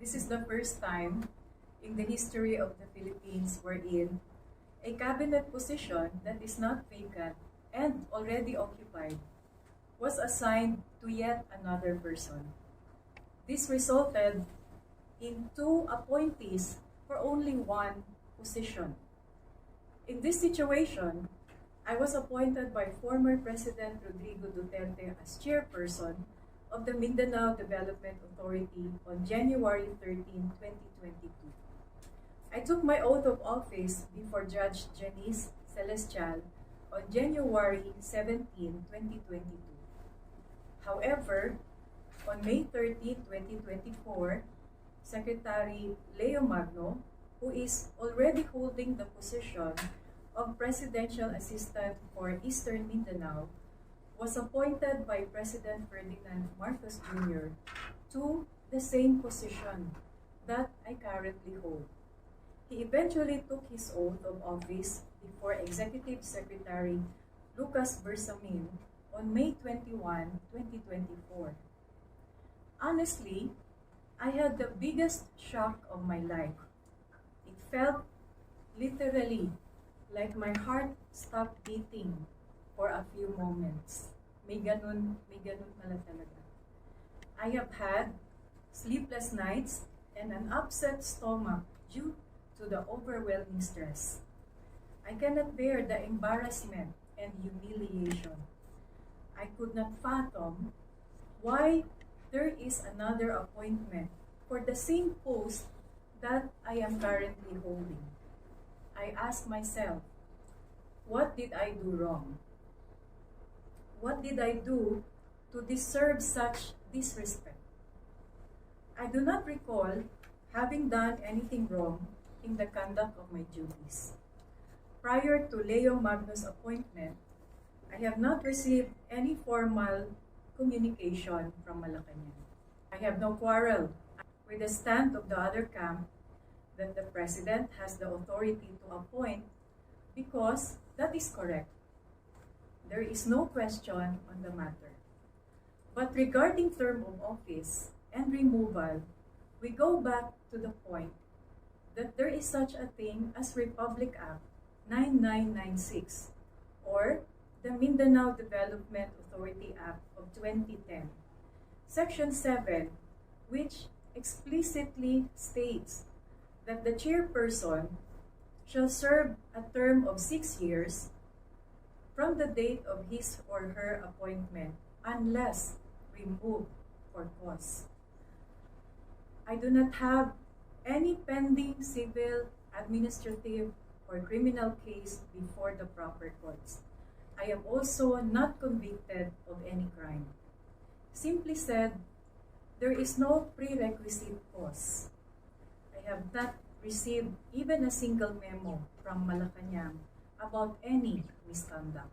This is the first time in the history of the Philippines wherein a cabinet position that is not vacant and already occupied was assigned to yet another person. This resulted in two appointees for only one position. In this situation, I was appointed by former President Rodrigo Duterte as chairperson of the Mindanao Development Authority on January 13, 2022. I took my oath of office before Judge Janice Celestial on January 17, 2022. However, on May 30, 2024, Secretary Leo Magno, who is already holding the position of Presidential Assistant for Eastern Mindanao, was appointed by President Ferdinand Marcos Jr. to the same position that I currently hold. He eventually took his oath of office before Executive Secretary Lucas Bersamin on May 21, 2024. Honestly, I had the biggest shock of my life. It felt literally like my heart stopped beating for a few moments. May ganun, may ganun pala talaga. I have had sleepless nights and an upset stomach due to the overwhelming stress. I cannot bear the embarrassment and humiliation. I could not fathom why there is another appointment for the same post that I am currently holding. I ask myself, what did I do wrong? What did I do to deserve such disrespect? I do not recall having done anything wrong in the conduct of my duties. Prior to Leo Magno's appointment, I have not received any formal communication from Malacanang. I have no quarrel with the stand of the other camp that the President has the authority to appoint because that is correct. There is no question on the matter. But regarding term of office and removal, we go back to the point that there is such a thing as Republic Act 9996 or the Mindanao Development Authority Act of 2010, Section 7, which explicitly states that the chairperson shall serve a term of six years from the date of his or her appointment unless removed for cause. I do not have any pending civil, administrative, or criminal case before the proper courts. I am also not convicted of any crime. Simply said, there is no prerequisite cause. I have not received even a single memo from Malacanang about any misconduct.